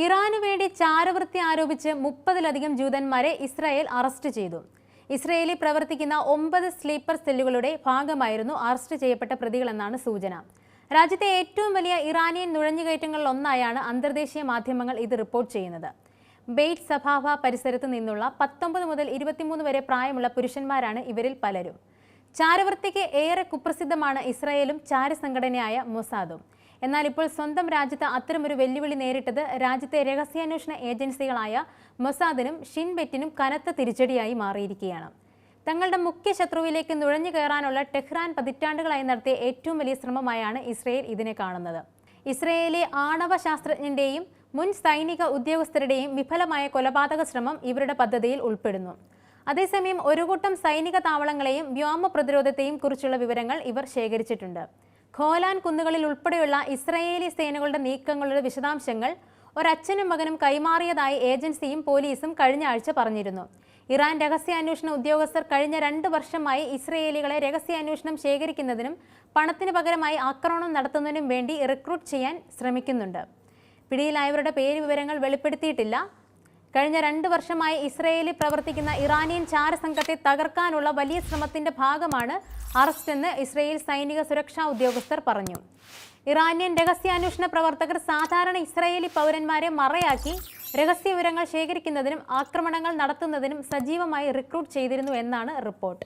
ഇറാനു വേണ്ടി ചാരവൃത്തി ആരോപിച്ച് മുപ്പതിലധികം ജൂതന്മാരെ ഇസ്രായേൽ അറസ്റ്റ് ചെയ്തു. ഇസ്രയേലിൽ പ്രവർത്തിക്കുന്ന ഒമ്പത് സ്ലീപ്പർ സെല്ലുകളുടെ ഭാഗമായിരുന്നു അറസ്റ്റ് ചെയ്യപ്പെട്ട പ്രതികളെന്നാണ് സൂചന. രാജ്യത്തെ ഏറ്റവും വലിയ ഇറാനിയൻ നുഴഞ്ഞുകയറ്റങ്ങളിൽ ഒന്നായാണ് അന്തർദേശീയ മാധ്യമങ്ങൾ ഇത് റിപ്പോർട്ട് ചെയ്യുന്നത്. ബെയ്റ്റ് സഭാഭ പരിസരത്ത് നിന്നുള്ള പത്തൊമ്പത് മുതൽ ഇരുപത്തിമൂന്ന് വരെ പ്രായമുള്ള പുരുഷന്മാരാണ് ഇവരിൽ പലരും. ചാരവൃത്തിക്ക് ഏറെ കുപ്രസിദ്ധമാണ് ഇസ്രായേലും ചാരസംഘടനയായ മൊസാദും. എന്നാൽ ഇപ്പോൾ സ്വന്തം രാജ്യത്ത് അത്തരമൊരു വെല്ലുവിളി നേരിട്ടത് രാജ്യത്തെ രഹസ്യാന്വേഷണ ഏജൻസികളായ മൊസാദിനും ഷിൻബെറ്റിനും കനത്ത തിരിച്ചടിയായി മാറിയിരിക്കുകയാണ്. തങ്ങളുടെ മുഖ്യ ശത്രുവിലേക്ക് നുഴഞ്ഞു കയറാനുള്ള ടെഹ്റാൻ പതിറ്റാണ്ടുകളായി നടത്തിയ ഏറ്റവും വലിയ ശ്രമമായാണ് ഇസ്രയേൽ ഇതിനെ കാണുന്നത്. ഇസ്രയേലി ആണവ ശാസ്ത്രജ്ഞന്റെയും മുൻ സൈനിക ഉദ്യോഗസ്ഥരുടെയും വിഫലമായ കൊലപാതക ശ്രമം ഇവരുടെ പദ്ധതിയിൽ ഉൾപ്പെടുന്നു. അതേസമയം ഒരു കൂട്ടം സൈനിക താവളങ്ങളെയും വ്യോമ പ്രതിരോധത്തെയും കുറിച്ചുള്ള വിവരങ്ങൾ ഇവർ ശേഖരിച്ചിട്ടുണ്ട്. ഖോലാൻ കുന്നുകളിൽ ഉൾപ്പെടെയുള്ള ഇസ്രയേലി സേനകളുടെ നീക്കങ്ങളുടെ വിശദാംശങ്ങൾ ഒരച്ഛനും മകനും കൈമാറിയതായി ഏജൻസിയും പോലീസും കഴിഞ്ഞ ആഴ്ച പറഞ്ഞിരുന്നു. ഇറാൻ രഹസ്യാന്വേഷണ ഉദ്യോഗസ്ഥർ കഴിഞ്ഞ രണ്ട് വർഷമായി ഇസ്രയേലികളെ രഹസ്യാന്വേഷണം ശേഖരിക്കുന്നതിനും പണത്തിന് പകരമായി ആക്രമണം നടത്തുന്നതിനും വേണ്ടി റിക്രൂട്ട് ചെയ്യാൻ ശ്രമിക്കുന്നുണ്ട്. പിടിയിലായവരുടെ പേര് വിവരങ്ങൾ വെളിപ്പെടുത്തിയിട്ടില്ല. കഴിഞ്ഞ രണ്ട് വർഷമായി ഇസ്രയേലിൽ പ്രവർത്തിക്കുന്ന ഇറാനിയൻ ചാരസംഘത്തെ തകർക്കാനുള്ള വലിയ ശ്രമത്തിന്റെ ഭാഗമാണ് അറസ്റ്റെന്ന് ഇസ്രയേൽ സൈനിക സുരക്ഷാ ഉദ്യോഗസ്ഥർ പറഞ്ഞു. ഇറാനിയൻ രഹസ്യാന്വേഷണ പ്രവർത്തകർ സാധാരണ ഇസ്രയേലി പൗരന്മാരെ മറയാക്കി രഹസ്യ വിവരങ്ങൾ ശേഖരിക്കുന്നതിനും ആക്രമണങ്ങൾ നടത്തുന്നതിനും സജീവമായി റിക്രൂട്ട് ചെയ്തിരുന്നു എന്നാണ് റിപ്പോർട്ട്.